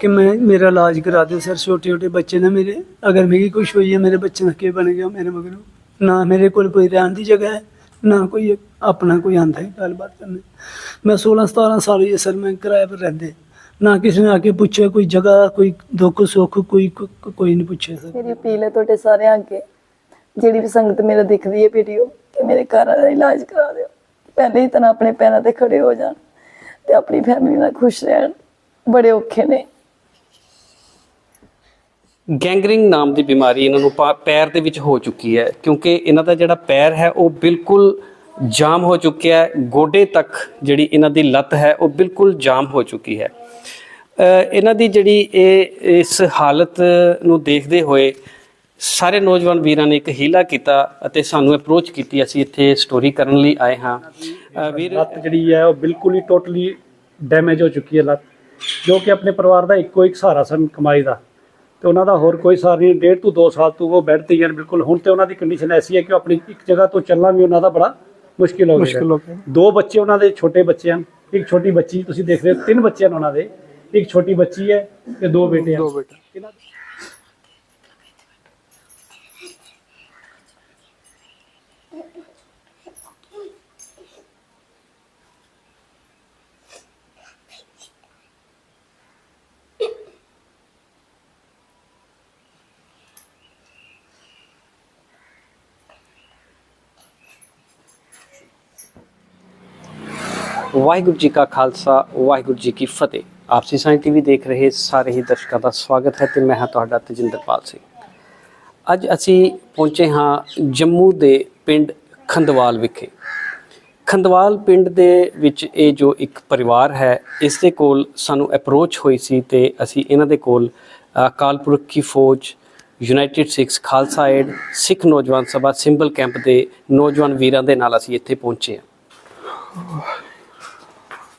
कि मैं मेरा इलाज करा दो सर छोटे छोटे बच्चे ने मेरे अगर मेरी कुछ हुई है मेरे बच्चे ने के बन गया मेरे मगर ना मेरे को कोई रहने की जगह है ना कोई अपना कोई आंदा है गलबात करने मैं सोलह सतारह साल हुई है सर मैं किराए पर रहते ना किसी ने आके पूछे कोई जगह कोई दुख सुख कोई को- कोई नहीं पूछे सर ਮੇਰੀ ਅਪੀਲ ਹੈ ਤੁਹਾਡੇ ਸਾਰਿਆਂ ਅੱਗੇ ਜਿਹੜੀ ਵੀ ਸੰਗਤ ਮੇਰਾ ਦੇਖਦੀ ਹੈ ਵੀਡੀਓ ਕਿ ਮੇਰੇ ਘਰ ਦਾ ਇਲਾਜ ਕਰਾ ਦਿਓ ਪਹਿਲੇ ਹੀ ਤਾਂ ਆਪਣੇ ਪੈਰਾਂ ਤੇ ਖੜੇ ਹੋ ਜਾਣ ਤੇ ਆਪਣੀ ਫੈਮਿਲੀ ਨਾਲ ਖੁਸ਼ ਰਹਿਣ ਬੜੇ ਔਖੇ ਨੇ ਗੈਂਗਰਿੰਗ ਨਾਮ ਦੀ ਬਿਮਾਰੀ ਇਹਨਾਂ ਨੂੰ ਪਾ- ਪੈਰ ਦੇ ਵਿੱਚ ਹੋ ਚੁੱਕੀ ਹੈ ਕਿਉਂਕਿ ਇਹਨਾਂ ਦਾ ਜਿਹੜਾ ਪੈਰ ਹੈ ਉਹ ਬਿਲਕੁਲ ਜਾਮ ਹੋ ਚੁੱਕਿਆ ਹੈ ਗੋਡੇ ਤੱਕ ਜਿਹੜੀ ਇਹਨਾਂ ਦੀ ਲੱਤ ਹੈ ਉਹ ਬਿਲਕੁਲ ਜਾਮ ਹੋ ਚੁੱਕੀ ਹੈ। ਅ, ਇਹਨਾਂ ਦੀ ਜਿਹੜੀ ਇਹ ਇਸ ਹਾਲਤ ਨੂੰ ਦੇਖਦੇ ਹੋਏ ਸਾਰੇ ਨੌਜਵਾਨ ਵੀਰਾਂ ਨੇ ਇੱਕ ਹੀਲਾ ਕੀਤਾ ਅਤੇ ਸਾਨੂੰ ਅਪਰੋਚ ਕੀਤੀ ਅਸੀਂ ਇੱਥੇ ਸਟੋਰੀ ਕਰਨ ਲਈ ਆਏ ਹਾਂ। ਅ, ਵੀਰ ਲੱਤ ਜਿਹੜੀ ਹੈ ਉਹ ਬਿਲਕੁਲ ਹੀ ਟੋਟਲੀ ਡੈਮੇਜ ਹੋ ਚੁੱਕੀ ਹੈ ਲੱਤ ਜੋ ਕਿ ਆਪਣੇ ਪਰਿਵਾਰ ਦਾ ਇੱਕੋ ਇੱਕ ਸਹਾਰਾ ਸਨ ਕਮਾਈ ਦਾ। ਤੇ ਉਹਨਾਂ ਦਾ ਹੋਰ ਕੋਈ ਸਹਾਰਾ ਨਹੀਂ ਡੇਢ ਤੋਂ 2 ਸਾਲ ਤੋਂ ਉਹ ਬੈੱਡ ਤੇ ਹੀ ਹਨ ਬਿਲਕੁਲ। ਹੁਣ ਤੇ ਉਹਨਾਂ ਦੀ ਕੰਡੀਸ਼ਨ ਐਸੀ ਹੈ ਕਿ ਉਹ ਆਪਣੀ ਇੱਕ ਜਗ੍ਹਾ ਤੋਂ ਚੱਲਣਾ ਵੀ ਉਹਨਾਂ ਦਾ ਬੜਾ ਮੁਸ਼ਕਿਲ ਹੋ ਗਿਆ। ਮੁਸ਼ਕਿਲ ਹੋ ਗਿਆ। ਦੋ ਬੱਚੇ ਉਹਨਾਂ ਦੇ ਛੋਟੇ ਬੱਚੇ ਹਨ ਇੱਕ ਛੋਟੀ ਬੱਚੀ ਤੁਸੀਂ ਦੇਖ ਰਹੇ ਹੋ ਤਿੰਨ ਬੱਚੇ ਹਨ ਉਹਨਾਂ ਦੇ ਇੱਕ ਛੋਟੀ ਬੱਚੀ ਹੈ ਤੇ ਦੋ ਬੇਟੇ ਹਨ। ਦੋ ਬੇਟੇ। ਵਾਹਿਗੁਰੂ ਜੀ ਕਾ ਖਾਲਸਾ ਵਾਹਿਗੁਰੂ ਜੀ ਕੀ ਫਤਿਹ। ਆਪਸੀ ਸਾਂਝ ਟੀਵੀ ਦੇਖ ਰਹੇ ਸਾਰੇ ਹੀ ਦਰਸ਼ਕਾਂ ਦਾ ਸਵਾਗਤ ਹੈ ਤੇ ਮੈਂ ਹਾਂ ਤੁਹਾਡਾ ਤਜਿੰਦਰਪਾਲ ਸਿੰਘ। ਅੱਜ ਅਸੀਂ ਪਹੁੰਚੇ ਹਾਂ ਜੰਮੂ ਦੇ ਪਿੰਡ ਖੰਦਵਾਲ ਵਿਖੇ। ਖੰਦਵਾਲ ਪਿੰਡ ਦੇ ਵਿੱਚ ਇਹ ਜੋ ਇੱਕ ਪਰਿਵਾਰ ਹੈ ਇਸ ਦੇ ਕੋਲ ਸਾਨੂੰ ਅਪਰੋਚ ਹੋਈ ਸੀ ਤੇ ਅਸੀਂ ਇਹਨਾਂ ਦੇ ਕੋਲ ਅ, Akal Purakh Ki Fauj United Sikhs Khalsa aid Sikh Naujawan Sabha symbol camp ਦੇ ਨੌਜਵਾਨ ਵੀਰਾਂ ਦੇ ਨਾਲ ਅਸੀਂ ਇੱਥੇ ਪਹੁੰਚੇ ਹਾਂ।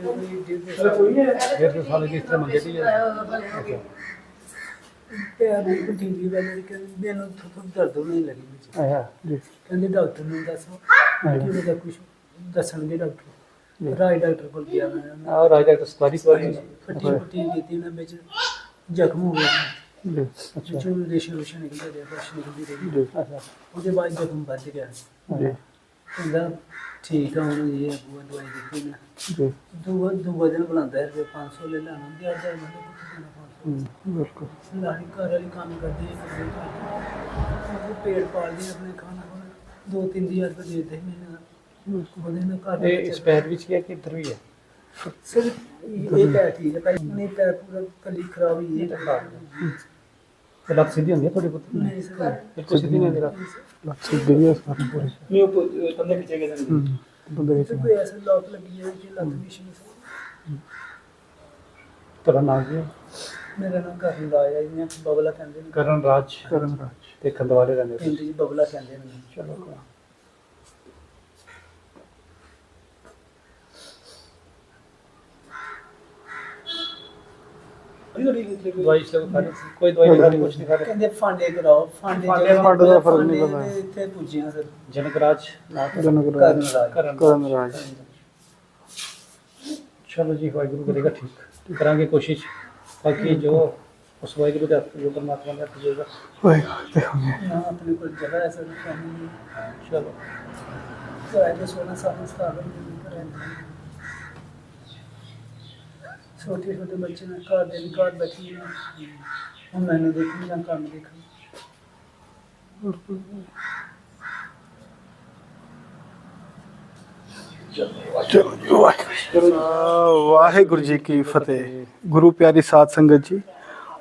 ਫਿਰ ਤੁਸੀਂ ਸਾਰੇ ਕਿਸ ਤਰ੍ਹਾਂ ਮੰਗੇ ਸੀ ਪੈਰ ਦੀ ਪਟੀਲੀ ਵਾਲੀ ਕਹਿੰਦੇ ਮੈਨੂੰ ਥੋੜਾ ਦਰਦ ਹੋਣ ਲੱਗੀ ਵਿੱਚ ਅੱਛਾ ਜੀ। ਕਹਿੰਦੇ ਡਾਕਟਰ ਨੂੰ ਦੱਸੋ ਕਿ ਉਹਦਾ ਕੁਝ ਦੱਸਣਗੇ ਡਾਕਟਰ ਰਾਜ ਡਾਕਟਰ ਕੋਲ ਗਿਆ ਮੈਂ ਆ ਰਾਜ ਡਾਕਟਰ ਸਤਾਰੀ ਸਵਾਰੀ ਫੱਟੀ ਫੱਟੀ ਦਿੱਤੀ ਉਹਨਾਂ ਵਿੱਚ ਜ਼ਖਮ ਹੋ ਗਿਆ ਜੀ ਅੱਛਾ। ਚੂਲ ਦੇ ਸ਼ਰੂਸ਼ਨ ਨਿਕਲਦੇ ਰਿਹਾ ਕੁਛ ਨਿਕਲਦੀ ਰਹੀ ਜੀ ਅੱਛਾ। ਉਹਦੇ ਬਾਅਦ ਜ਼ਖਮ ਵੱਧ ਗਿਆ। ਜੀ। ਕਹਿੰਦਾ ਠੀਕ ਆ ਹੁਣ ਇਹ ਬੂਆ ਦਵਾਈ ਦਿੱਤੀ ਨਾ। ਜੀ ਦੂਆ ਦੂਆ ਦਿਨ ਬੁਲਾਉਂਦਾ ਹੈ 500 ਲੈ ਲੈਣਾ। ਦਿਹਾੜ ਦਾ ਮੈਂ ਕਿਹਾ 500 ਬਿਲਕੁਲ। ਲਾੜੀ ਘਰ ਵਾਲੀ ਕੰਮ ਕਰਦੀ ਹੈ ਕਰਦੇ ਕਰਦੇ ਉਹ ਪੇਟ ਪਾਲਦੀ ਹੈ ਆਪਣੇ ਖਾਣਾ ਹੁਣ ਦੋ ਤਿੰਨ ਹਜ਼ਾਰ ਰੁਪਏ ਦੇ ਦੇ। ਮਹੀਨੇ ਦਾ ਉਹਦੇ ਨਾਲ ਘਰ ਇਹ ਇਸ ਪੈਰ ਵਿੱਚ ਕੀ ਹੈ ਕਿ ਇੱਧਰ ਵੀ ਹੈ ਸਰ ਇਹ ਪੈਰ ਠੀਕ ਹੈ ਪਹਿਲਾਂ ਪੈਰ ਪੂਰਾ ਕਲੀ ਖਰਾਬ ਹੋਈ ਹੈ ਤੇ ਲੱਤ ਸਿੱਧੀ ਹੁੰਦੀ ਹੈ ਤੁਹਾਡੇ ਪੁੱਤ ਨਹੀਂ ਸਰ। ਬਿਲਕੁਲ ਸਿੱਧੀ ਨਹੀਂ ਹੁੰਦੀ ਲੱਤ ਲੱਤ ਸਿੱਧੀ ਵੀ ਸਾਰੀ ਪੂਰੀ। ਨਹੀਂ ਉਹ ਤੰਦੇ ਪਿੱਛੇ ਗਏ ਨੇ ਬੰਦੇ ਵਿੱਚ ਕੋਈ ਐਸਾ ਲੋਕ ਲੱਗੀ ਹੈ ਕਿ ਲੱਤ ਮਿਸ਼ਨ ਤੁਹਾਡਾ ਨਾਮ ਕੀ ਹੈ? ਮੇਰਾ ਨਾਮ ਕਰਨ ਦਾ ਹੈ ਜੀ ਬਬਲਾ ਕਹਿੰਦੇ ਨੇ। ਕਰਨ ਰਾਜ। ਕਰਨ ਰਾਜ। ਤੇ ਖੰਦਵਾਲੇ ਰਹਿੰਦੇ ਹੋ ਪਿੰਡ ਜੀ ਬਬਲਾ ਕਹਿੰਦੇ ਨੇ। ਚਲੋ ਕੋਈ ਦਵਾਈ ਸਭ ਖਾਣੀ ਕੋਈ ਦਵਾਈ ਨਹੀਂ ਖਾਣੀ ਕੁਛ ਨਹੀਂ ਖਾਣੀ। ਕਹਿੰਦੇ ਫਾਂਡੇ ਕਰਾਓ ਫਾਂਡੇ ਫਾਂਡੇ- ਜਦੋਂ ਫਾਂਡੇ ਦਾ ਫ਼ਰਕ ਨਹੀਂ ਫਾਂਡੇ ਪੈਂਦਾ। ਦੇ ਇੱਥੇ ਪੁੱਜੇ ਹਾਂ ਸਰ। ਜਨਕਰਾਜ ਨਾਮ ਜਨਕ ਕਰਨ ਰਾਜ। ਰਾਜ ਕਰਨ ਕਰਨ ਰਾਜ। ਚਲੋ ਜੀ ਵਾਹਿਗੁਰੂ ਕਰੇਗਾ ਠੀਕ। ਕਰਾਂਗੇ ਕੋਸ਼ਿਸ਼। ਬਾਕੀ ਜੋ ਉਸ ਵਾਹਿਗੁਰੂ ਦੇ ਹੱਥ ਜੋ ਪਰਮਾਤਮਾ ਦੇ ਹੱਥ ਆਪਣੇ ਕੋਲ ਜਗ੍ਹਾ ਹੈ ਸਰ ਚਲੋ। ਸੋਨਾ ਸਤਾਵਨ ਦੇ ਕਰਾਂਗੇ ਛੋਟੇ ਛੋਟੇ ਬੱਚੇ ਨੇ ਘਰ ਦੇ ਵੀ ਘਰ ਬੈਠੀ ਨੇ ਹੁਣ ਮੈਨੂੰ ਦੇਖਣ ਜਾਂ ਕੰਮ ਦੇਖਣ। ਚਲੋ ਜੀ ਵਾਹਿਗੁਰੂ ਵਾਹਿਗੁਰੂ ਜੀ ਕੀ ਫਤਿਹ। ਗੁਰੂ ਪਿਆਰੀ ਸਾਧ ਸੰਗਤ ਜੀ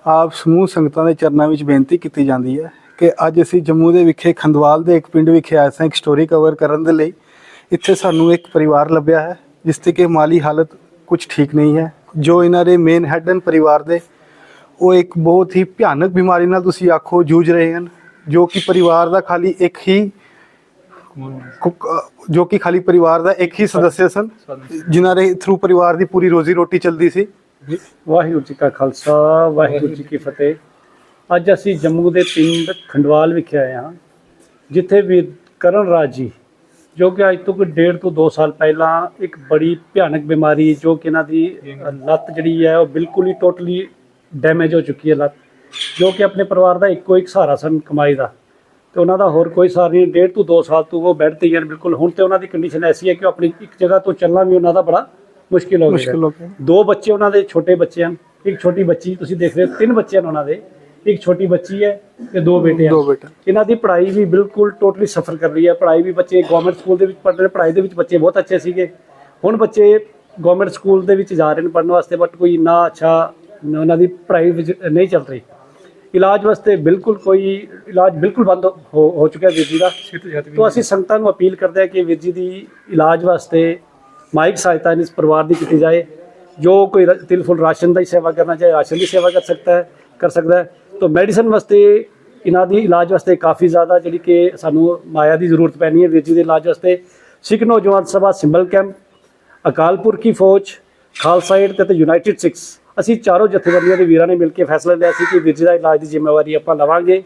ਆਪ ਸਮੂਹ ਸੰਗਤਾਂ ਦੇ ਚਰਨਾਂ ਵਿੱਚ ਬੇਨਤੀ ਕੀਤੀ ਜਾਂਦੀ ਹੈ ਕਿ ਅੱਜ ਅਸੀਂ ਜੰਮੂ ਦੇ ਵਿਖੇ ਖੰਦਵਾਲ ਦੇ ਇੱਕ ਪਿੰਡ ਵਿਖੇ ਆਏ ਸਾਂ ਇੱਕ ਸਟੋਰੀ ਕਵਰ ਕਰਨ ਦੇ ਲਈ। ਇੱਥੇ ਸਾਨੂੰ ਇੱਕ ਪਰਿਵਾਰ ਲੱਭਿਆ ਹੈ ਜਿਸ ਦੀ ਕਿ ਮਾਲੀ ਹਾਲਤ ਕੁਝ ਠੀਕ ਨਹੀਂ ਹੈ। ਜੋ ਇਹਨਾਂ ਦੇ ਮੇਨ ਹੈਡ ਹਨ ਪਰਿਵਾਰ ਦੇ, ਉਹ ਇੱਕ ਬਹੁਤ ਹੀ ਭਿਆਨਕ ਬਿਮਾਰੀ ਨਾਲ ਤੁਸੀਂ ਆਖੋ ਜੂਝ ਰਹੇ ਹਨ, ਜੋ ਕਿ ਪਰਿਵਾਰ ਦਾ ਖਾਲੀ ਇੱਕ ਹੀ ਜੋ ਕਿ ਖਾਲੀ ਪਰਿਵਾਰ ਦਾ ਇੱਕ ਹੀ ਸਦੱਸਿਆ ਸਨ, ਜਿਨ੍ਹਾਂ ਦੇ ਥਰੂ ਪਰਿਵਾਰ ਦੀ ਪੂਰੀ ਰੋਜ਼ੀ ਰੋਟੀ ਚੱਲਦੀ ਸੀ। ਵਾਹਿਗੁਰੂ ਜੀ ਕਾ ਖਾਲਸਾ, ਵਾਹਿਗੁਰੂ ਜੀ ਕੀ ਫਤਿਹ। ਅੱਜ ਅਸੀਂ ਜੰਮੂ ਦੇ ਪਿੰਡ ਖੰਡਵਾਲ ਵਿਖੇ ਆਏ ਹਾਂ, ਜਿੱਥੇ ਵੀ ਕਰਨ ਰਾਜ ਜੀ ਜੋ ਕਿ ਅੱਜ ਤੋਂ ਕੋਈ ਡੇਢ ਤੋਂ 2 ਸਾਲ ਪਹਿਲਾਂ ਇੱਕ ਬੜੀ ਭਿਆਨਕ ਬਿਮਾਰੀ ਜੋ ਕਿ ਇਹਨਾਂ ਦੀ ਲੱਤ ਜਿਹੜੀ ਹੈ ਉਹ ਬਿਲਕੁਲ ਹੀ ਟੋਟਲੀ ਡੈਮੇਜ ਹੋ ਚੁੱਕੀ ਹੈ ਲੱਤ ਜੋ ਕਿ ਆਪਣੇ ਪਰਿਵਾਰ ਦਾ ਇੱਕੋ ਇੱਕ ਸਹਾਰਾ ਸਨ ਕਮਾਈ ਦਾ। ਤੇ ਉਹਨਾਂ ਦਾ ਹੋਰ ਕੋਈ ਸਹਾਰਾ ਨਹੀਂ ਡੇਢ ਤੋਂ 2 ਸਾਲ ਤੋਂ ਉਹ ਬੈੱਡ ਤੇ ਹਨ ਬਿਲਕੁਲ। ਹੁਣ ਤੇ ਉਹਨਾਂ ਦੀ ਕੰਡੀਸ਼ਨ ਐਸੀ ਹੈ ਕਿ ਉਹ ਆਪਣੀ ਇੱਕ ਜਗ੍ਹਾ ਤੋਂ ਚੱਲਣਾ ਵੀ ਉਹਨਾਂ ਦਾ ਬੜਾ ਮੁਸ਼ਕਿਲ ਹੋ ਗਿਆ। ਦੋ ਬੱਚੇ ਉਹਨਾਂ ਦੇ ਛੋਟੇ ਬੱਚੇ ਹਨ ਇੱਕ ਛੋਟੀ ਬੱਚੀ ਤੁਸੀਂ ਦੇਖ ਰਹੇ ਹੋ ਤਿੰਨ ਬੱਚੇ ਹਨ ਉਹਨਾਂ ਦੇ। ਇੱਕ ਛੋਟੀ ਬੱਚੀ ਹੈ ਤੇ ਦੋ ਬੇਟੇ ਹਨ ਦੋ ਬੇਟੇ। ਇਹਨਾਂ ਦੀ ਪੜ੍ਹਾਈ ਵੀ ਬਿਲਕੁਲ ਟੋਟਲੀ ਸਫਰ ਕਰ ਰਹੀ ਹੈ। ਪੜ੍ਹਾਈ ਵੀ ਬੱਚੇ ਗਵਰਨਮੈਂਟ ਸਕੂਲ ਦੇ ਵਿੱਚ ਪੜ੍ਹ ਰਹੇ ਪੜ੍ਹਾਈ ਦੇ ਵਿੱਚ ਬੱਚੇ ਬਹੁਤ ਅੱਛੇ ਸੀਗੇ। ਹੁਣ ਬੱਚੇ ਗਵਰਨਮੈਂਟ ਸਕੂਲ ਦੇ ਵਿੱਚ ਜਾ ਰਹੇ ਨੇ ਪੜ੍ਹਨ ਵਾਸਤੇ ਬਟ ਕੋਈ ਇੰਨਾ ਅੱਛਾ ਨ- ਉਹਨਾਂ ਦੀ ਪੜ੍ਹਾਈ ਵਿੱਚ ਨਹੀਂ ਚੱਲ ਰਹੀ। ਇਲਾਜ ਵਾਸਤੇ ਬਿਲਕੁਲ ਕੋਈ ਇਲਾਜ ਬਿਲਕੁਲ ਬੰਦ ਹੋ ਹੋ ਚੁੱਕਿਆ ਵੀਰ ਜੀ ਦਾ। ਤੋਂ ਅਸੀਂ ਸੰਗਤਾਂ ਨੂੰ ਅਪੀਲ ਕਰਦੇ ਹਾਂ ਕਿ ਵੀਰ ਜੀ ਦੀ ਇਲਾਜ ਵਾਸਤੇ ਮਾਇਕ ਸਹਾਇਤਾ ਇਸ ਪਰਿਵਾਰ ਦੀ ਕੀਤੀ ਜਾਏ। ਜੋ ਕੋਈ ਰ- ਤਿਲ ਫੁਲ ਰਾਸ਼ਨ ਦੀ ਸੇਵਾ ਕਰਨਾ ਚਾਹੇ ਰਾਸ਼ਨ ਦੀ ਸੇਵਾ ਕਰ ਸਕਦਾ ਹੈ ਕਰ ਸਕਦਾ ਹੈ। ਤਾਂ ਮੈਡੀਸਨ ਵਾਸਤੇ, ਇਹਨਾਂ ਦੀ ਇਲਾਜ ਵਾਸਤੇ ਕਾਫੀ ਜ਼ਿਆਦਾ ਜਿਹੜੀ ਕਿ ਸਾਨੂੰ ਮਾਇਆ ਦੀ ਜ਼ਰੂਰਤ ਪੈਣੀ ਹੈ, ਵੀਰ ਦੇ ਇਲਾਜ ਵਾਸਤੇ। ਸਿੱਖ Naujawan Sabha symbol camp Akalpur Ki Fauj, Khalsa aid ਤੇ ਯੂਨਾਈਟਿਡ ਸਿਕਸ ਅਸੀਂ ਚਾਰੋਂ ਜਥੇਬੰਦੀਆਂ ਦੇ ਵੀਰਾਂ ਨੇ ਮਿਲ ਕੇ ਫੈਸਲਾ ਲਿਆ ਸੀ ਕਿ ਵੀਰ ਦਾ ਇਲਾਜ ਦੀ ਜ਼ਿੰਮੇਵਾਰੀ ਆਪਾਂ ਲਵਾਂਗੇ।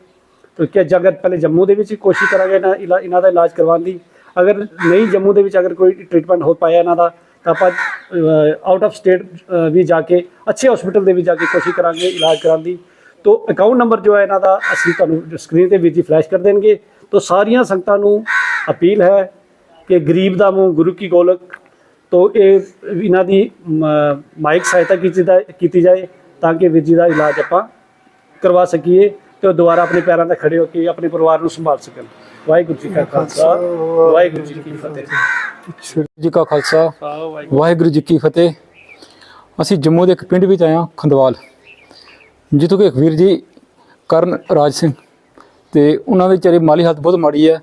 ਤਾਂ ਕਿ ਜਗਤ ਪਹਿਲੇ ਜੰਮੂ ਦੇ ਵਿੱਚ ਕੋਸ਼ਿਸ਼ ਕਰਾਂਗੇ ਇਹਨਾਂ ਦਾ ਇਲਾਜ ਕਰਵਾਉਣ ਦੀ। ਅਗਰ ਨਹੀਂ ਜੰਮੂ ਦੇ ਵਿੱਚ ਅਗਰ ਕੋਈ ਟ੍ਰੀਟਮੈਂਟ ਹੋ ਪਾਇਆ ਇਹਨਾਂ ਦਾ, ਤਾਂ ਆਪਾਂ ਆਊਟ ਆਫ ਸਟੇਟ ਵੀ ਜਾ ਕੇ, ਅੱਛੇ ਹਸਪੀਟਲ ਦੇ ਵਿੱਚ ਜਾ ਕੇ ਕੋਸ਼ਿਸ਼ ਕਰਾਂਗੇ ਇਲਾਜ ਕਰਾਉਣ ਦੀ। ਤੋਂ ਅਕਾਊਂਟ ਨੰਬਰ ਜੋ ਹੈ ਇਹਨਾਂ ਦਾ, ਅਸੀਂ ਤੁਹਾਨੂੰ ਸਕਰੀਨ ਤੇ ਵਿੱਚ ਜੀ ਫਲੈਸ਼ ਕਰ ਦੇਣਗੇ। ਤੋਂ ਸਾਰੀਆਂ ਸੰਗਤਾਂ ਨੂੰ ਅਪੀਲ ਹੈ ਕਿ ਗਰੀਬ ਦਾ ਮੂੰਹ ਗੁਰੂ ਕੀ ਗੋਲਕ, ਤੋਂ ਇਹ ਇਹਨਾਂ ਦੀ ਮ- ਮਾਇਕ ਸਹਾਇਤਾ ਕੀਤੀ ਦਾ ਕੀਤੀ ਜਾਏ ਤਾਂ ਕਿ ਵੀਰ ਜੀ ਦਾ ਇਲਾਜ ਆਪਾਂ ਕਰਵਾ ਸਕੀਏ ਤੇ ਉਹ ਦੁਬਾਰਾ ਆਪਣੇ ਪੈਰਾਂ ਤੇ ਖੜੇ ਹੋ ਕੇ ਆਪਣੇ ਪਰਿਵਾਰ ਨੂੰ ਸੰਭਾਲ ਸਕਣ। ਵਾਹਿਗੁਰੂ ਜੀ ਕਾ ਖਾਲਸਾ, ਵਾਹਿਗੁਰੂ ਜੀ ਕੀ ਫਤਿਹ। ਜੀ ਕਾ ਖਾਲਸਾ, ਵਾਹਿਗੁਰੂ ਜੀ ਕੀ ਫਤਿਹ। ਅਸੀਂ ਜੰਮੂ ਦੇ ਇੱਕ ਪਿੰਡ ਵਿੱਚ ਆਏ ਹਾਂ ਖੰਦਵਾਲ ਜਿੱਥੋਂ ਕਿ ਇੱਕ ਵੀਰ ਜੀ ਕਰਨ ਰਾਜ ਸਿੰਘ ਤੇ ਉਹਨਾਂ ਦੇ ਵਿਚਾਰੇ ਮਾਲੀ ਹਾਲਤ ਬਹੁਤ ਮਾੜੀ ਹੈ।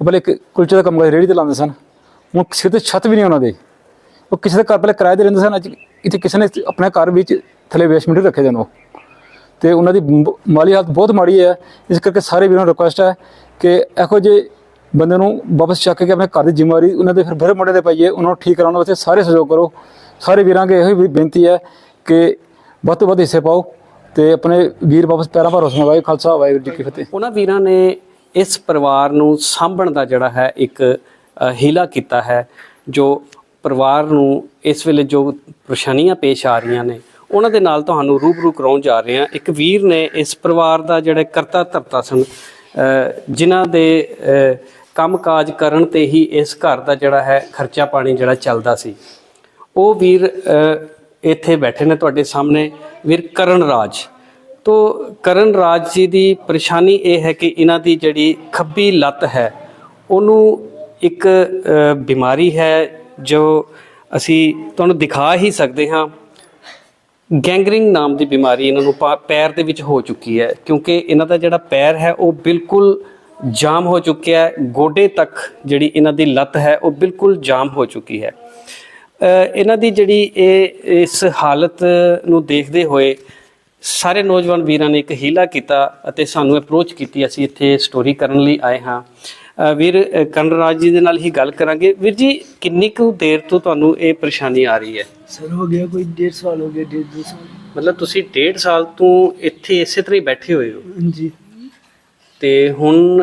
ਉਹ ਪਹਿਲੇ ਇੱਕ ਕੁਲਚੇ ਦਾ ਕੰਮ ਕਰਦੇ ਰੇੜੀ ਤੇ ਲਾਉਂਦੇ ਸਨ। ਹੁਣ ਕਿਸੇ ਤੇ ਛੱਤ ਵੀ ਨਹੀਂ ਉਹਨਾਂ ਦੇ। ਉਹ ਕਿਸੇ ਦੇ ਘਰ ਪਹਿਲੇ ਕਿਰਾਏ ਤੇ ਰਹਿੰਦੇ ਸਨ, ਅੱਜ ਇੱਥੇ ਕਿਸੇ ਨੇ ਆਪਣੇ ਘਰ ਵਿੱਚ ਥੱਲੇ ਬੇਸਮੈਂਟ ਰੱਖੇ ਜਾਣ ਉਹ। ਤੇ ਉਹਨਾਂ ਦੀ ਮ- ਮਾਲੀ ਹਾਲਤ ਬਹੁਤ ਮਾੜੀ ਹੈ। ਇਸ ਕਰਕੇ ਸਾਰੇ ਵੀਰਾਂ ਨੂੰ ਰਿਕੁਐਸਟ ਹੈ ਕਿ ਇਹੋ ਜਿਹੇ ਬੰਦੇ ਨੂੰ ਵਾਪਸ ਚੱਕ ਕੇ ਆਪਣੇ ਘਰ ਦੀ ਜ਼ਿੰਮੇਵਾਰੀ ਉਹਨਾਂ ਦੇ ਫਿਰ ਫਿਰ ਮੁੰਡੇ ਤੇ ਪਾਈਏ, ਉਹਨਾਂ ਨੂੰ ਠੀਕ ਕਰਾਉਣ ਵਾਸਤੇ ਸਾਰੇ ਸਹਿਯੋਗ ਕਰੋ। ਸਾਰੇ ਵੀਰਾਂ ਅੱਗੇ ਇਹੋ ਹੀ ਬੇਨਤੀ ਹੈ ਕਿ ਵੱਧ ਤੋਂ ਵੱਧ ਹਿੱਸੇ ਪਾਓ। ਤੇ ਆਪਣੇ ਵੀਰ ਵਾਪਸ ਪੈਰਾਂ ਭਾਰ ਸਿੰਘ ਵਾਹਿਗੁਰੂ ਖਾਲਸਾ ਵਾਹਿਗੁਰੂ ਜੀ ਕੀ ਫਤਿਹ। ਉਹਨਾਂ ਵੀਰਾਂ ਨੇ ਇਸ ਪਰਿਵਾਰ ਨੂੰ ਸਾਂਭਣ ਦਾ ਜਿਹੜਾ ਹੈ ਇੱਕ ਹੀਲਾ ਕੀਤਾ ਹੈ ਜੋ ਪਰਿਵਾਰ ਨੂੰ ਇਸ ਵੇਲੇ ਜੋ ਪਰੇਸ਼ਾਨੀਆਂ ਪੇਸ਼ ਆ ਰਹੀਆਂ ਨੇ ਉਹਨਾਂ ਦੇ ਨਾਲ ਤੁਹਾਨੂੰ ਰੂਬਰੂ ਕਰਾਉਣ ਜਾ ਰਹੇ ਹਾਂ। ਇੱਕ ਵੀਰ ਨੇ ਇਸ ਪਰਿਵਾਰ ਦਾ ਜਿਹੜੇ ਕਰਤਾ ਧਰਤਾ ਸਨ ਜਿਨ੍ਹਾਂ ਦੇ ਅ, ਕੰਮਕਾਜ ਕਰਨ ਤੇ ਹੀ ਇਸ ਘਰ ਦਾ ਜਿਹੜਾ ਹੈ ਖਰਚਾ ਪਾਣੀ ਜਿਹੜਾ ਚੱਲਦਾ ਸੀ। ਉਹ ਵੀਰ ਇੱਥੇ ਬੈਠੇ ਨੇ ਤੁਹਾਡੇ ਸਾਹਮਣੇ ਵੀਰ ਕਰਨ ਰਾਜ। ਤੋ ਕਰਨ ਰਾਜ ਜੀ ਦੀ ਪਰੇਸ਼ਾਨੀ ਇਹ ਹੈ ਕਿ ਇਹਨਾਂ ਦੀ ਜਿਹੜੀ ਖੱਬੀ ਲੱਤ ਹੈ, ਉਹਨੂੰ ਇੱਕ ਬਿਮਾਰੀ ਹੈ ਜੋ ਅਸੀਂ ਤੁਹਾਨੂੰ ਦਿਖਾ ਹੀ ਸਕਦੇ ਹਾਂ। ਗੈਂਗਰਿੰਗ ਨਾਮ ਦੀ ਬਿਮਾਰੀ ਇਹਨਾਂ ਨੂੰ ਪਾ- ਪੈਰ ਦੇ ਵਿੱਚ ਹੋ ਚੁੱਕੀ ਹੈ, ਕਿਉਂਕਿ ਇਹਨਾਂ ਦਾ ਜਿਹੜਾ ਪੈਰ ਹੈ, ਉਹ ਬਿਲਕੁਲ ਜਾਮ ਹੋ ਚੁੱਕਿਆ ਹੈ। ਗੋਡੇ ਤੱਕ ਜਿਹੜੀ ਇਹਨਾਂ ਦੀ ਲੱਤ ਹੈ, ਉਹ ਬਿਲਕੁਲ ਜਾਮ ਹੋ ਚੁੱਕੀ ਹੈ। ਇਹਨਾਂ ਦੀ ਜਿਹੜੀ ਇਹ ਇਸ ਹਾਲਤ ਨੂੰ ਦੇਖਦੇ ਹੋਏ ਸਾਰੇ ਨੌਜਵਾਨ ਵੀਰਾਂ ਨੇ ਇੱਕ ਹੀਲਾ ਕੀਤਾ ਅਤੇ ਸਾਨੂੰ ਅਪਰੋਚ ਕੀਤੀ ਅਸੀਂ ਇੱਥੇ ਸਟੋਰੀ ਕਰਨ ਲਈ ਆਏ ਹਾਂ। ਵੀਰ ਕਨਰਾਜ ਜੀ ਦੇ ਨਾਲ ਹੀ ਗੱਲ ਕਰਾਂਗੇ। ਵੀਰ ਜੀ ਕਿੰਨੀ ਕੁ ਦੇਰ ਤੋਂ ਤੁਹਾਨੂੰ ਇਹ ਪਰੇਸ਼ਾਨੀ ਆ ਰਹੀ ਹੈ? ਸਰ ਹੋ ਗਿਆ ਕੋਈ 1.5 ਸਾਲ ਹੋ ਗਿਆ 1.5 ਸਾਲ। ਮਤਲਬ ਤੁਸੀਂ 1.5 ਸਾਲ ਤੋਂ ਇੱਥੇ ਇਸੇ ਤਰ੍ਹਾਂ ਹੀ ਬੈਠੇ ਹੋਏ ਹੋ? ਜੀ ਤੇ ਹੁਣ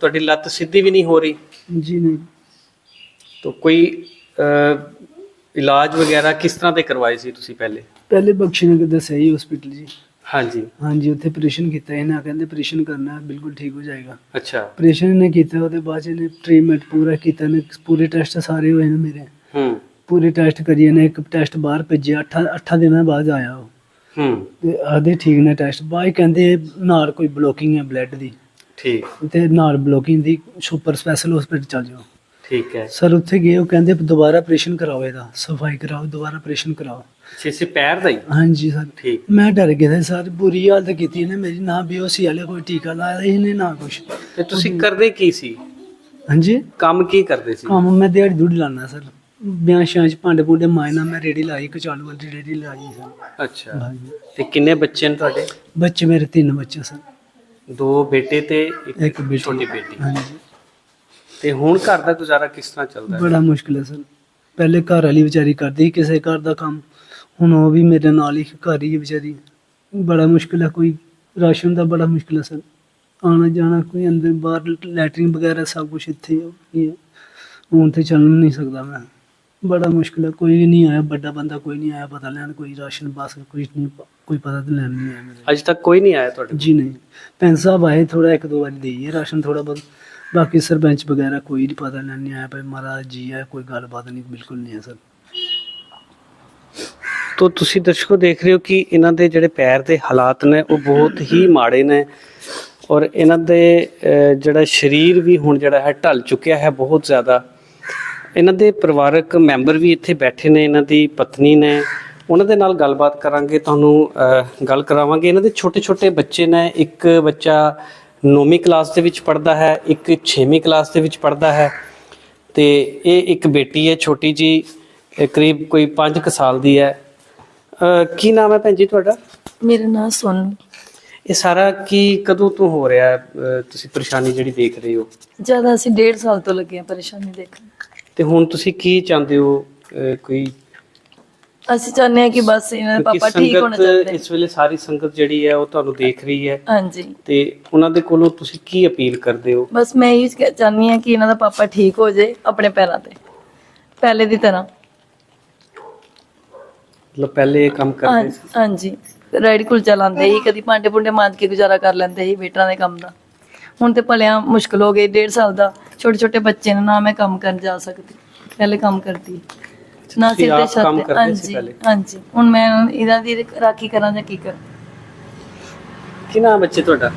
ਤੁਹਾਡੀ ਲੱਤ ਸਿੱਧੀ ਵੀ ਨਹੀਂ ਹੋ ਰਹੀ? ਜੀ ਨਹੀਂ। ਤਾਂ ਕੋਈ ਇਲਾਜ ਵਗੈਰਾ ਕਿਸ ਤਰ੍ਹਾਂ ਦੇ ਕਰਵਾਏ ਸੀ ਤੁਸੀਂ ਪਹਿਲੇ? ਪਹਿਲੇ ਬਖਸ਼ੀ ਨਗਰ ਦਾ ਸਹੀ ਹਸਪੀਟਲ ਜੀ। ਹਾਂਜੀ। ਹਾਂਜੀ ਉੱਥੇ ਆਪਰੇਸ਼ਨ ਕੀਤਾ ਇਹਨਾਂ ਕਹਿੰਦੇ ਆਪਰੇਸ਼ਨ ਕਰਨਾ ਹੈ, ਬਿਲਕੁਲ ਠੀਕ ਹੋ ਜਾਏਗਾ। ਅੱਛਾ। ਆਪਰੇਸ਼ਨ ਨੇ ਕੀਤਾ ਉਹਦੇ ਬਾਅਦ 'ਚ ਇਹਨੇ ਟ੍ਰੀਟਮੈਂਟ ਪੂਰਾ ਕੀਤਾ ਨੇ ਪੂਰੇ ਟੈਸਟ ਸਾਰੇ ਹੋਏ ਨੇ ਮੇਰੇ। ਹੂੰ। ਪੂਰੇ ਟੈਸਟ ਕਰੀਏ ਨੇ ਇੱਕ ਟੈਸਟ ਬਾਹਰ ਭੇਜਿਆ 8 8 ਦਿਨਾਂ ਬਾਅਦ ਆਇਆ ਉਹ। ਹੂੰ। ਤੇ ਆਦੇ ਠੀਕ ਨੇ ਟੈਸਟ ਬਾਅਦ 'ਚ ਕਹਿੰਦੇ ਨਾਲ ਕੋਈ ਬਲੋਕਿੰਗ ਹੈ ਬਲੱਡ ਦੀ। ਠੀਕ। ਤੇ ਨਾਲ ਬਲੋਕਿੰਗ ਦੀ ਸੁਪਰ ਸਪੈਸ਼ਲ ਹਸਪੀਟਲ ਚੱਲ ਜਾਓ। ਠੀਕ ਹੈ। ਸਰ ਉੱਥੇ ਗਏ ਉਹ ਕਹਿੰਦੇ ਦੁਬਾਰਾ ਆਪਰੇਸ਼ਨ ਕਰਾਓ ਇਹਦਾ ਸਫ਼ਾਈ ਕਰਾਓ ਦੁਬਾਰਾ ਆਪਰੇਸ਼ਨ ਕਰਾਓ। ਛੇ ਪੈਰ ਦਾ ਹੀ? ਹਾਂਜੀ ਸਰ। ਠੀਕ। ਮੈਂ ਡਰ ਗਿਆ ਸੀ ਸਰ ਬੁਰੀ ਹਾਲਤ ਕੀਤੀ ਇਹਨੇ ਮੇਰੀ ਨਾ ਬੇਹੋਸ਼ੀ ਵਾਲੇ ਕੋਈ ਟੀਕਾ ਲਾਇਆ ਇਹਨੇ ਨਾ ਕੁਛ। ਤੇ ਤੁਸੀਂ ਕਰਦੇ ਕੀ ਸੀ? ਹਾਂਜੀ? ਕੰਮ ਕੀ ਕਰਦੇ ਸੀ? ਕੰਮ ਮੈਂ ਦਿਹਾੜੀ ਦੂੜੀ ਲਾਣਾ ਸਰ। ਵਿਆਹ ਸ਼ਾਂ ਚ ਭਾਂਡੇ ਭੂੰਡੇ ਮਾਇਨਾ ਮੈਂ ਰੇੜੀ ਲਾਈ ਕਚਾਲੂ ਵਾਲੀ ਰੇੜੀ ਲਾਈ ਸੀ ਅੱਛਾ। ਤੇ ਕਿੰਨੇ ਬੱਚੇ ਨੇ ਤੁਹਾਡੇ? ਬੱਚੇ ਮੇਰੇ ਤਿੰਨ ਬੱਚੇ ਸਨ ਦੋ ਬੇਟੇ ਤੇ ਇੱਕ ਛੋਟੀ ਬੇਟੀ। ਹਾਂਜੀ। ਤੇ ਹੁਣ ਘਰ ਦਾ ਗੁਜ਼ਾਰਾ ਕਿਸ ਤਰ੍ਹਾਂ ਚੱਲਦਾ ਹੈ? ਬੜਾ ਮੁਸ਼ਕਿਲ ਹੈ ਸਰ। ਪਹਿਲੇ ਘਰ ਵਾਲੀ ਵਿਚਾਰੀ ਕਰਦੀ ਸੀ ਕਿਸੇ ਘਰ ਦਾ ਕੰਮ। ਹੁਣ ਉਹ ਵੀ ਮੇਰੇ ਨਾਲ ਹੀ ਘਰ ਹੀ ਹੈ ਵਿਚਾਰੀ। ਬੜਾ ਮੁਸ਼ਕਿਲ ਹੈ ਕੋਈ ਰਾਸ਼ਨ ਦਾ ਬੜਾ ਮੁਸ਼ਕਿਲ ਹੈ ਸਰ। ਆਣਾ ਜਾਣਾ ਕੋਈ ਅੰਦਰ ਬਾਹਰ ਲੈਟਰਿੰਗ ਵਗੈਰਾ ਸਭ ਕੁਝ ਇੱਥੇ ਹੀ ਹੈ। ਹੁਣ ਤੇ ਚੱਲ ਨਹੀਂ ਸਕਦਾ ਮੈਂ। ਬੜਾ ਮੁਸ਼ਕਿਲ ਹੈ ਕੋਈ ਨਹੀਂ ਆਇਆ ਵੱਡਾ ਬੰਦਾ ਕੋਈ ਨਹੀਂ ਆਇਆ ਪਤਾ ਲੈਣ ਕੋਈ ਰਾਸ਼ਨ ਬਸ ਕੋਈ ਨਹੀਂ ਕੋਈ ਪਤਾ ਤੇ ਲੈਣ ਨਹੀਂ ਆਇਆ ਮੇਰੇ। ਅੱਜ ਤੱਕ ਕੋਈ ਨਹੀਂ ਆਇਆ ਤੁਹਾਡੇ ਜੀ ਨਹੀਂ। ਪੈਨ ਸਾਹਿਬ ਆਏ ਥੋੜਾ ਇੱਕ ਦੋ ਵਾਰੀ ਦੇਈਏ ਰਾਸ਼ਨ ਥੋੜਾ ਬਹੁਤ। ਬਾਕੀ ਸਰਪੰਚ ਵਗੈਰਾ ਕੋਈ ਨਹੀਂ ਪਤਾ ਨਹੀਂ ਆਇਆ ਭਾਈ ਮਹਾਰਾਜ ਜੀ ਹੈ ਕੋਈ ਗੱਲਬਾਤ ਨਹੀਂ ਬਿਲਕੁਲ ਨਹੀਂ ਹੈ ਸਰ। ਤੋ ਤੁਸੀਂ ਦਰਸ਼ਕੋ ਦੇਖ ਰਹੇ ਹੋ ਕਿ ਇਹਨਾਂ ਦੇ ਜਿਹੜੇ ਪੈਰ ਦੇ ਹਾਲਾਤ ਨੇ ਉਹ ਬਹੁਤ ਹੀ ਮਾੜੇ ਨੇ ਔਰ ਇਹਨਾਂ ਦੇ ਜਿਹੜਾ ਸਰੀਰ ਵੀ ਹੁਣ ਜਿਹੜਾ ਹੈ ਢਲ ਚੁੱਕਿਆ ਹੈ ਬਹੁਤ ਜ਼ਿਆਦਾ। ਇਹਨਾਂ ਦੇ ਪਰਿਵਾਰਕ ਮੈਂਬਰ ਵੀ ਇੱਥੇ ਬੈਠੇ ਨੇ ਇਹਨਾਂ ਦੀ ਪਤਨੀ ਨੇ। ਉਹਨਾਂ ਦੇ ਨਾਲ ਗੱਲਬਾਤ ਕਰਾਂਗੇ ਤੁਹਾਨੂੰ ਅਹ, ਗੱਲ ਕਰਾਵਾਂਗੇ। ਇਹਨਾਂ ਦੇ ਛੋਟੇ ਛੋਟੇ ਬੱਚੇ ਨੇ ਇੱਕ ਬੱਚਾ 9ਵੀਂ ਕਲਾਸ ਦੇ ਵਿੱਚ ਪੜ੍ਹਦਾ ਹੈ ਇੱਕ 6ਵੀਂ ਕਲਾਸ ਦੇ ਵਿੱਚ ਪੜ੍ਹਦਾ ਹੈ ਤੇ ਇਹ ਇੱਕ ਬੇਟੀ ਹੈ ਛੋਟੀ ਜੀ ਕਰੀਬ ਕੋਈ 5 ਸਾਲ ਦੀ ਹੈ। ਕੀ ਨਾਮ ਹੈ ਭੈਣ ਜੀ ਤੁਹਾਡਾ? ਮੇਰਾ ਨਾਮ ਸੋਨੂ। ਇਹ ਸਾਰਾ ਕੀ ਕਦੋਂ ਤੋਂ ਹੋ ਰਿਹਾ ਹੈ? ਤੁਸੀਂ ਪਰੇਸ਼ਾਨੀ ਜਿਹੜੀ ਦੇਖ ਰਹੇ ਹੋ? ਜ਼ਿਆਦਾ ਅਸੀਂ ਡੇਢ ਸਾਲ ਤੋਂ ਲੱਗੇ ਹਾਂ ਪਰੇਸ਼ਾਨੀ ਦੇਖਣ। ਤੇ ਹੁਣ ਤੁਸੀਂ ਕੀ ਚਾਹੁੰਦੇ ਹੋ? ਕੋਈ ਅਸੀਂ ਚਾਹੁੰਦੇ ਹਾਂ ਕਿ ਬਸ ਇਹਨਾਂ ਦੇ ਪਾਪਾ ਠੀਕ ਹੋਣਾ ਚਾਹੀਦੇ ਇਸ ਵੇਲੇ ਸਾਰੀ ਸੰਗਤ ਜਿਹੜੀ ਹੈ ਉਹ ਤੁਹਾਨੂੰ ਦੇਖ ਰਹੀ ਹੈ। ਹਾਂਜੀ। ਤੇ ਉਹਨਾਂ ਦੇ ਕੋਲੋਂ ਤੁਸੀਂ ਕੀ ਅਪੀਲ ਕਰਦੇ ਹੋ? ਬਸ ਮੈਂ ਇਹ ਚਾਹੁੰਦੀ ਹਾਂ ਕਿ ਇਹਨਾਂ ਦਾ ਪਾਪਾ ਠੀਕ ਹੋ ਜਾਏ ਆਪਣੇ ਪੈਰਾਂ ਤੇ। ਪਹਿਲੇ ਦੀ ਤਰ੍ਹਾਂ। ਮਤਲਬ ਪਹਿਲੇ ਇਹ ਕੰਮ ਕਰਦੇ ਸੀ। ਹਾਂਜੀ। ਰੈਡੀ ਕੁਲਚਾ ਲਾਉਂਦੇ ਸੀ ਕਦੀ ਭਾਂਡੇ ਭੁੰਡੇ ਮਾਂਜ ਕੇ ਗੁਜ਼ਾਰਾ ਕਰ ਲੈਂਦੇ ਸੀ ਵੇਟਰਾਂ ਦੇ ਕੰਮ ਦਾ। ਹੁਣ ਤੇ ਭਲਿਆਂ ਮੁਸ਼ਕਲ ਹੋ ਗਈ ਡੇਢ ਸਾਲ ਦਾ। ਛੋਟੇ ਛੋਟੇ ਬੱਚੇ ਨੇ ਨਾ ਮੈਂ ਕੰਮ ਕਰਨ ਜਾ ਸਕਦੀ। ਪਹਿਲੇ ਕੰਮ ਕਰਦੀ। ਨਾ ਸਿਰ ਤੇ ਛੱਤ ਕਰਦੇ ਸੀ ਹਾਂਜੀ ਪਹਿਲੇ? ਹਾਂਜੀ। ਹੁਣ ਮੈਂ ਇਹਨਾਂ ਦੀ ਰਾਖੀ ਕਰਾਂ ਜਾਂ ਕੀ ਕਰਾਂ? ਕੀ ਨਾਮ ਬੱਚੇ ਤੁਹਾਡਾ?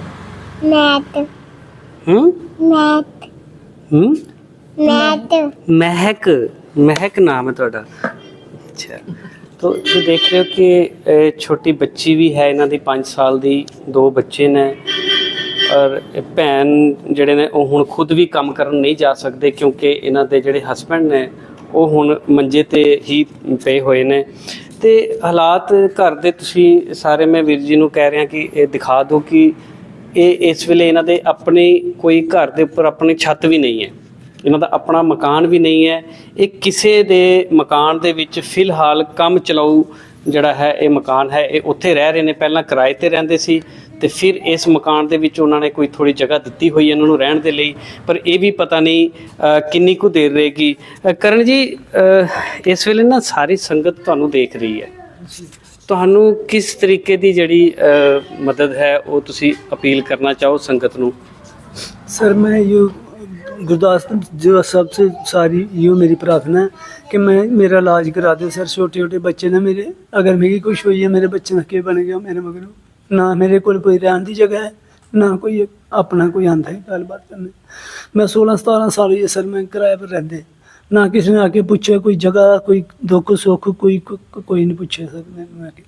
ਮੈਟ ਹੂੰ? ਮੈਟ ਹੂੰ? ਮੈਟ ਮਹਿਕ। ਮਹਿਕ ਨਾਮ ਹੈ ਤੁਹਾਡਾ। ਅੱਛਾ। ਤੋ ਤੁਸੀਂ ਦੇਖ ਰਹੇ ਹੋ ਕਿ ਇਹ ਛੋਟੀ ਬੱਚੀ ਵੀ ਹੈ ਇਹਨਾਂ ਦੀ 5 ਸਾਲ ਦੀ ਦੋ ਬੱਚੇ ਨੇ। ਔਰ ਇਹ ਭੈਣ ਜਿਹੜੇ ਨੇ ਉਹ ਹੁਣ ਖੁਦ ਵੀ ਕੰਮ ਕਰਨ ਨਹੀਂ ਜਾ ਸਕਦੇ ਕਿਉਂਕਿ ਇਹਨਾਂ ਦੇ ਜਿਹੜੇ ਹਸਬੰਡ ਨੇ ਉਹ ਹੁਣ ਮੰਜੇ ਤੇ ਹੀ ਪਏ ਹੋਏ ਨੇ। ਤੇ ਹਾਲਾਤ ਘਰ ਦੇ ਤੁਸੀਂ ਸਾਰੇ ਮੈਂ ਵੀਰ ਜੀ ਨੂੰ ਕਹਿ ਰਿਹਾ ਕਿ ਇਹ ਦਿਖਾ ਦਿਓ ਕਿ ਇਹ ਇਸ ਵੇਲੇ ਇਹਨਾਂ ਦੇ ਆਪਣੇ ਕੋਈ ਘਰ ਦੇ ਉੱਪਰ ਆਪਣੀ ਛੱਤ ਵੀ ਨਹੀਂ ਹੈ। ਇਹਨਾਂ ਦਾ ਆਪਣਾ ਮਕਾਨ ਵੀ ਨਹੀਂ ਹੈ। ਇਹ ਕਿਸੇ ਦੇ ਮਕਾਨ ਦੇ ਵਿੱਚ ਫਿਲਹਾਲ ਕੰਮ ਚਲਾਊ ਜਿਹੜਾ ਹੈ, ਇਹ ਮਕਾਨ ਹੈ, ਇਹ ਉੱਥੇ ਰਹਿ ਰਹੇ ਨੇ। ਪਹਿਲਾਂ ਕਿਰਾਏ ਤੇ ਰਹਿੰਦੇ ਸੀ। ਤੇ ਫਿਰ ਇਸ ਮਕਾਨ ਦੇ ਵਿੱਚ ਉਹਨਾਂ ਨੇ ਕੋਈ ਥੋੜੀ ਜਗ੍ਹਾ ਦਿੱਤੀ ਹੋਈ ਹੈ ਇਹਨਾਂ ਨੂੰ ਰਹਿਣ ਦੇ ਲਈ ਪਰ ਇਹ ਵੀ ਪਤਾ ਨਹੀਂ ਅ, ਕਿੰਨੀ ਕੁ ਦੇਰ ਰਹੇਗੀ ਅ, ਕਰਨ ਜੀ ਅ, ਇਸ ਵੇਲੇ ਨਾ ਸਾਰੀ ਸੰਗਤ ਤੁਹਾਨੂੰ ਦੇਖ ਰਹੀ ਹੈ ਤੁਹਾਨੂੰ ਕਿਸ ਤਰੀਕੇ ਦੀ ਜਿਹੜੀ ਅ, ਮਦਦ ਹੈ ਉਹ ਤੁਸੀਂ ਅਪੀਲ ਕਰਨਾ ਚਾਹੋ ਸੰਗਤ ਨੂੰ सर मैं ये गुरदास जो सबसे सारी ये मेरी प्रार्थना है कि मैं मेरा इलाज करा दे सर छोटे छोटे बच्चे ने मेरे अगर मेरी कुछ हुई है मेरे बच्चे नक्के बन गया मेरे मगर ਨਾ ਮੇਰੇ ਕੋਲ ਕੋਈ ਰਹਿਣ ਦੀ ਜਗ੍ਹਾ ਹੈ, ਨਾ ਕੋਈ ਆਪਣਾ ਕੋਈ ਆਂਦਾ ਹੈ ਗੱਲਬਾਤ ਕਰਨ। ਮੈਂ 16 17 ਸਾਲ ਹੋਏ ਸਰ ਮੈਂ ਕਿਰਾਏ ਪਰ ਰਹਿੰਦੇ। ਨਾ ਕਿਸੇ ਨੇ ਆ ਕੇ ਪੁੱਛਿਆ ਕੋਈ ਜਗ੍ਹਾ, ਕੋਈ ਦੁੱਖ, ਸੁੱਖ, ਕੋਈ ਕੋਈ ਨਹੀਂ ਪੁੱਛਿਆ ਸਰ ਮੈਂ ਕਿ।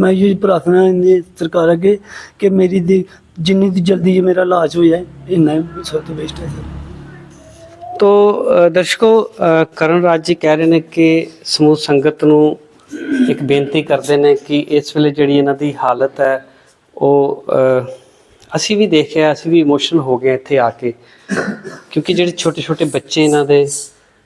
ਮੈਂ ਇਹ ਪ੍ਰਾਰਥਨਾ ਹੈ ਸਰਕਾਰ ਅੱਗੇ ਕਿ ਮੇਰੀ ਦੀ, ਜਿੰਨੀ ਦੀ ਜਲਦੀ ਮੇਰਾ ਇਲਾਜ ਹੋ ਜਾਏ, ਇੰਨਾ ਸਭ ਤੋਂ ਬੈਸਟ ਹੈ ਸਰ। ਤੋ ਦਰਸ਼ਕੋ ਕਰਨ ਰਾਜ ਜੀ ਕਹਿ ਰਹੇ ਨੇ ਕਿ ਸਮੂਹ ਸੰਗਤ ਨੂੰ ਇੱਕ ਬੇਨਤੀ ਕਰਦੇ ਨੇ ਕਿ ਇਸ ਵੇਲੇ ਜਿਹੜੀ ਇਹਨਾਂ ਦੀ ਹਾਲਤ ਹੈ, ਉਹ ਅਸੀਂ ਵੀ ਦੇਖਿਆ, ਅਸੀਂ ਵੀ ਇਮੋਸ਼ਨਲ ਹੋ ਗਏ ਇੱਥੇ ਆ ਕੇ। ਕਿਉਂਕਿ ਜਿਹੜੇ ਛੋਟੇ ਛੋਟੇ ਬੱਚੇ ਇਹਨਾਂ ਦੇ,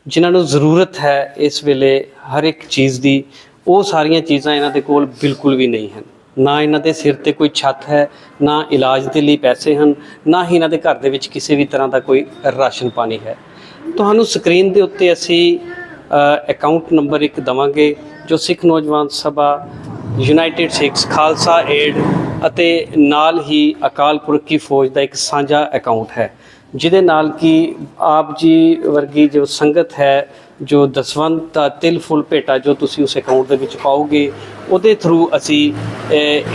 ਜਿਨ੍ਹਾਂ ਨੂੰ ਜ਼ਰੂਰਤ ਹੈ ਇਸ ਵੇਲੇ ਹਰ ਇੱਕ ਚੀਜ਼ ਦੀ, ਉਹ ਸਾਰੀਆਂ ਚੀਜ਼ਾਂ ਇਹਨਾਂ ਦੇ ਕੋਲ ਬਿਲਕੁਲ ਵੀ ਨਹੀਂ ਹਨ। ਨਾ ਇਹਨਾਂ ਦੇ ਸਿਰ ਤੇ ਕੋਈ ਛੱਤ ਹੈ, ਨਾ ਇਲਾਜ ਦੇ ਲਈ ਪੈਸੇ ਹਨ, ਨਾ ਹੀ ਇਹਨਾਂ ਦੇ ਘਰ ਦੇ ਵਿੱਚ ਕਿਸੇ ਵੀ ਤਰ੍ਹਾਂ ਦਾ ਕੋਈ ਰਾਸ਼ਨ ਪਾਣੀ ਹੈ। ਤੁਹਾਨੂੰ ਸਕਰੀਨ ਦੇ ਉੱਤੇ ਅਸੀਂ ਅਕਾਊਂਟ ਨੰਬਰ ਇੱਕ ਦਵਾਂਗੇ। ਜੋ ਸਿੱਖ ਨੌਜਵਾਨ ਸਭਾ ਯੂਨਾਈਟਿਡ ਸਿੱਖਸ ਖਾਲਸਾ ਏਡ ਅਤੇ ਨਾਲ ਹੀ ਅਕਾਲ ਪੁਰਖ ਕੀ ਫੌਜ ਦਾ ਇੱਕ ਸਾਂਝਾ ਅਕਾਊਂਟ ਹੈ, ਜਿਹਦੇ ਨਾਲ ਕਿ ਆਪ ਜੀ ਵਰਗੀ ਜੋ ਸੰਗਤ ਹੈ, ਜੋ ਦਸਵੰਤ ਦਾ ਤਿਲ ਫੁੱਲ ਭੇਟਾ ਜੋ ਤੁਸੀਂ ਉਸ ਅਕਾਊਂਟ ਦੇ ਵਿੱਚ ਪਾਓਗੇ, ਉਹਦੇ ਥਰੂ ਅਸੀਂ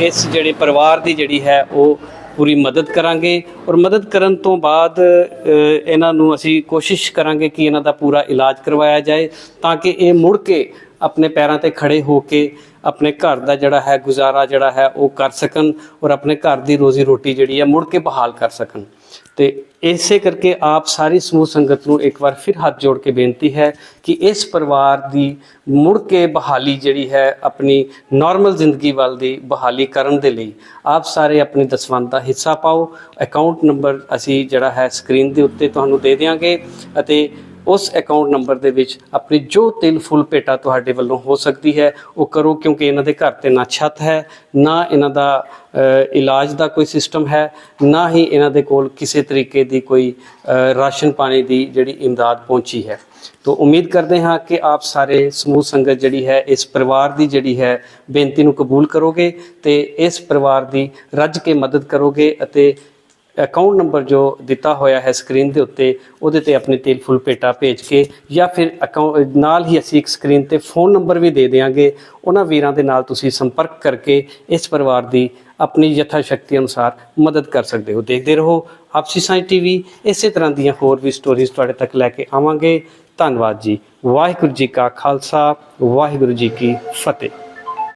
ਇਸ ਜਿਹੜੇ ਪਰਿਵਾਰ ਦੀ ਜਿਹੜੀ ਹੈ, ਉਹ ਪੂਰੀ ਮਦਦ ਕਰਾਂਗੇ ਔਰ ਮਦਦ ਕਰਨ ਤੋਂ ਬਾਅਦ ਇਹਨਾਂ ਨੂੰ ਅਸੀਂ ਕੋਸ਼ਿਸ਼ ਕਰਾਂਗੇ ਕਿ ਇਹਨਾਂ ਦਾ ਪੂਰਾ ਇਲਾਜ ਕਰਵਾਇਆ ਜਾਏ ਤਾਂ ਕਿ ਇਹ ਮੁੜ ਕੇ ਆਪਣੇ ਪੈਰਾਂ ਤੇ ਖੜੇ ਹੋ ਕੇ ਆਪਣੇ ਘਰ ਦਾ ਜਿਹੜਾ ਹੈ ਗੁਜ਼ਾਰਾ ਜਿਹੜਾ ਹੈ ਉਹ ਕਰ ਸਕਣ ਔਰ ਆਪਣੇ ਘਰ ਦੀ ਰੋਜ਼ੀ ਰੋਟੀ ਜਿਹੜੀ ਹੈ ਮੁੜ ਕੇ ਬਹਾਲ ਕਰ ਸਕਣ। ਤੇ ਇਸੇ ਕਰਕੇ ਆਪ ਸਾਰੀ ਸਮੂਹ ਸੰਗਤ ਨੂੰ ਇੱਕ ਵਾਰ ਫਿਰ ਹੱਥ ਜੋੜ ਕੇ ਬੇਨਤੀ ਹੈ ਕਿ ਇਸ ਪਰਿਵਾਰ ਦੀ ਮੁੜ ਕੇ ਬਹਾਲੀ ਜਿਹੜੀ ਹੈ ਆਪਣੀ ਨਾਰਮਲ ਜ਼ਿੰਦਗੀ ਵੱਲ ਦੀ ਬਹਾਲੀ ਕਰਨ ਦੇ ਲਈ ਆਪ ਸਾਰੇ ਆਪਣੀ ਦਸਵੰਧ ਦਾ ਹਿੱਸਾ ਪਾਓ। ਅਕਾਊਂਟ ਨੰਬਰ ਅਸੀਂ ਜਿਹੜਾ ਹੈ ਸਕਰੀਨ ਦੇ ਉੱਤੇ ਤੁਹਾਨੂੰ ਦੇ ਦਿਆਂਗੇ ਅਤੇ ਉਸ ਅਕਾਊਂਟ ਨੰਬਰ ਦੇ ਵਿੱਚ ਆਪਣੀ ਜੋ ਤਿਲ ਫੁੱਲ ਭੇਟਾ ਤੁਹਾਡੇ ਵੱਲੋਂ ਹੋ ਸਕਦੀ ਹੈ, ਉਹ ਕਰੋ ਕਿਉਂਕਿ ਇਹਨਾਂ ਦੇ ਘਰ ਤੇ ਨਾ ਛੱਤ ਹੈ, ਨਾ ਇਹਨਾਂ ਦਾ ਇਲਾਜ ਦਾ ਕੋਈ ਸਿਸਟਮ ਹੈ, ਨਾ ਹੀ ਇਹਨਾਂ ਦੇ ਕੋਲ ਕਿਸੇ ਤਰੀਕੇ ਦੀ ਕੋਈ ਰਾਸ਼ਨ ਪਾਣੀ ਦੀ ਜਿਹੜੀ ਇਮਦਾਦ ਪਹੁੰਚੀ ਹੈ। ਤੋ ਉਮੀਦ ਕਰਦੇ ਹਾਂ ਕਿ ਆਪ ਸਾਰੇ ਸਮੂਹ ਸੰਗਤ ਜਿਹੜੀ ਹੈ, ਇਸ ਪਰਿਵਾਰ ਦੀ ਜਿਹੜੀ ਹੈ, ਬੇਨਤੀ ਨੂੰ ਕਬੂਲ ਕਰੋਗੇ ਤੇ ਇਸ ਪਰਿਵਾਰ ਦੀ ਰੱਜ ਕੇ ਮਦਦ ਕਰੋਗੇ ਅਤੇ ਅਕਾਊਂਟ ਨੰਬਰ ਜੋ ਦਿੱਤਾ ਹੋਇਆ ਹੈ ਸਕਰੀਨ ਦੇ ਉੱਤੇ, ਉਹਦੇ ਤੇ ਆਪਣੀ ਤੇਲ ਫੁੱਲ ਪੇਟਾ ਭੇਜ ਕੇ ਜਾਂ ਫਿਰ ਅਕਾਊਂਟ ਨਾਲ ਹੀ ਅਸੀਂ ਇੱਕ ਸਕਰੀਨ ਤੇ ਫੋਨ ਨੰਬਰ ਵੀ ਦੇ ਦੇਵਾਂਗੇ ਉਹਨਾਂ ਵੀਰਾਂ ਦੇ ਨਾਲ ਤੁਸੀਂ ਸੰਪਰਕ ਕਰਕੇ ਇਸ ਪਰਿਵਾਰ ਦੀ ਆਪਣੀ ਯਥਾ ਸ਼ਕਤੀ ਅਨੁਸਾਰ ਮਦਦ ਕਰ ਸਕਦੇ ਹੋ। ਦੇਖਦੇ ਰਹੋ ਆਪਸੀ ਸਾਈ ਟੀਵੀ। ਇਸੇ ਤਰ੍ਹਾਂ ਦੀਆਂ ਹੋਰ ਵੀ ਸਟੋਰੀਜ਼ ਤੁਹਾਡੇ ਤੱਕ ਲੈ ਕੇ ਆਵਾਂਗੇ। ਧੰਨਵਾਦ ਜੀ। ਵਾਹਿਗੁਰੂ ਜੀ ਕਾ ਖਾਲਸਾ, ਵਾਹਿਗੁਰੂ ਜੀ ਕੀ ਫਤਿਹ।